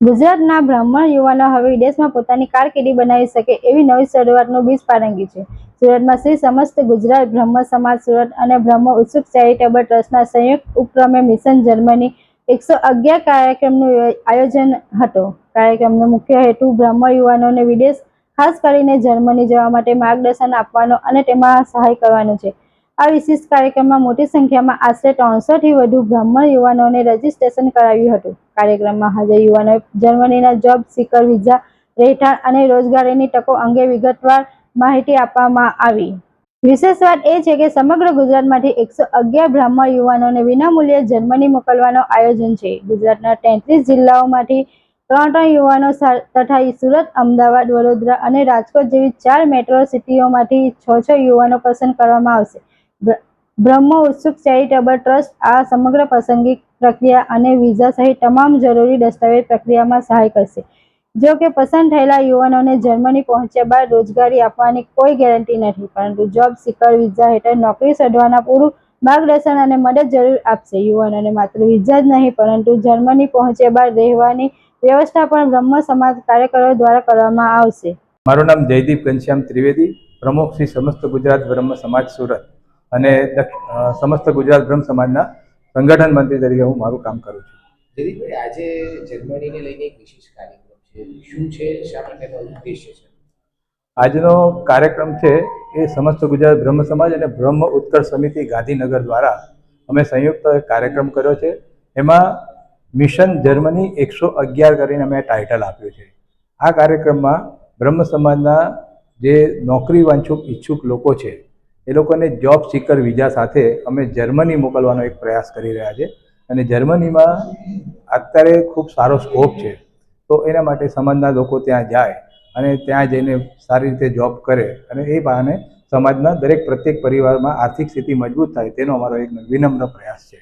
ગુજરાતના બ્રાહ્મણ યુવાનો હવે વિદેશમાં પોતાની કારકિર્દી બનાવી શકે એવી નવી શરૂઆતનું બીજ પારંગી છે. સુરતમાં શ્રી સમસ્ત ગુજરાત બ્રહ્મ સમાજ સુરત અને બ્રહ્મ ઉત્સુક ચેરિટેબલ ટ્રસ્ટના સંયુક્ત ઉપક્રમે મિશન જર્મની એકસો અગિયાર કાર્યક્રમનું આયોજન હતું. કાર્યક્રમનો મુખ્ય હેતુ બ્રહ્મ યુવાનોને વિદેશ, ખાસ કરીને જર્મની જવા માટે માર્ગદર્શન આપવાનો અને તેમાં સહાય કરવાનો છે. આ વિશેષ કાર્યક્રમમાં મોટી સંખ્યામાં આશરે ત્રણસોથી વધુ બ્રાહ્મણ યુવાનોને રજીસ્ટ્રેશન કરાવ્યું હતું. કાર્યક્રમમાં હાજર યુવાનોએ જર્મનીના જોબ સિકર વિઝા, રહેઠાણ અને રોજગારીની તકો અંગે વિગતવાર માહિતી આપવામાં આવી. વિશેષ વાત એ છે કે સમગ્ર ગુજરાતમાંથી એકસો અગિયાર બ્રાહ્મણ યુવાનોને વિનામૂલ્યે જર્મની મોકલવાનો આયોજન છે. ગુજરાતના તેત્રીસ જિલ્લાઓમાંથી ત્રણ ત્રણ યુવાનો તથા સુરત, અમદાવાદ, વડોદરા અને રાજકોટ જેવી ચાર મેટ્રો સિટીઓમાંથી છ છ યુવાનો પસંદ કરવામાં આવશે. બ્રહ્મ, ઉત્સુક ચેરિટેબલ ટ્રસ્ટ આ સમગ્ર પસંદગી પ્રક્રિયા અને વિઝા સહિત તમામ જરૂરી દસ્તાવેજ પ્રક્રિયામાં સહાય કરશે. જો કે પસંદ થયેલા યુવાનોને જર્મની પહોંચ્યા બાદ રોજગારી આપવાની કોઈ ગેરંટી નથી, પરંતુ જોબ સિકર વિઝા હેઠળ નોકરી શોધવાના પૂરું માર્ગદર્શન અને મદદ જરૂર આપશે. યુવાનોને માત્ર વિઝા જ નહીં, પરંતુ જર્મની પહોંચ્યા બાદ રહેવાની વ્યવસ્થા પણ બ્રહ્મ સમાજ કાર્યકરો દ્વારા કરવામાં આવશે. મારું નામ જયદીપ ઘનશ્યામ ત્રિવેદી, પ્રમુખ શ્રી સમસ્ત ગુજરાત બ્રહ્મ સમાજ સુરત. અને સમસ્ત ગુજરાત બ્રહ્મ સમાજના સંગઠન મંત્રી તરીકે હું મારું કામ કરું છું. જયદીપભાઈ આજે જર્મનીને લઈને એક વિશેષ કાર્યક્રમ છે. શું છે? શા માટેનો ઉદ્દેશ્ય છે આજનો કાર્યક્રમ છે એ સમસ્ત ગુજરાત બ્રહ્મ સમાજ અને બ્રહ્મ ઉત્કર્ષ સમિતિ ગાંધીનગર દ્વારા અમે સંયુક્ત કાર્યક્રમ કર્યો છે. એમાં મિશન જર્મની એકસો અગિયાર કરીને અમે ટાઇટલ આપ્યું છે. આ કાર્યક્રમમાં બ્રહ્મ સમાજના જે નોકરી વાંછુક ઈચ્છુક લોકો છે એ લોકોને જોબ સિકર વિઝા સાથે અમે જર્મની મોકલવાનો એક પ્રયાસ કરી રહ્યા છે. અને જર્મનીમાં અત્યારે ખૂબ સારો સ્કોપ છે. તો એના માટે સમાજના લોકો ત્યાં જાય અને ત્યાં જઈને સારી રીતે જોબ કરે અને એ બહાને સમાજના દરેક પ્રત્યેક પરિવારમાં આર્થિક સ્થિતિ મજબૂત થાય તેનો અમારો એક વિનમ્ર પ્રયાસ છે.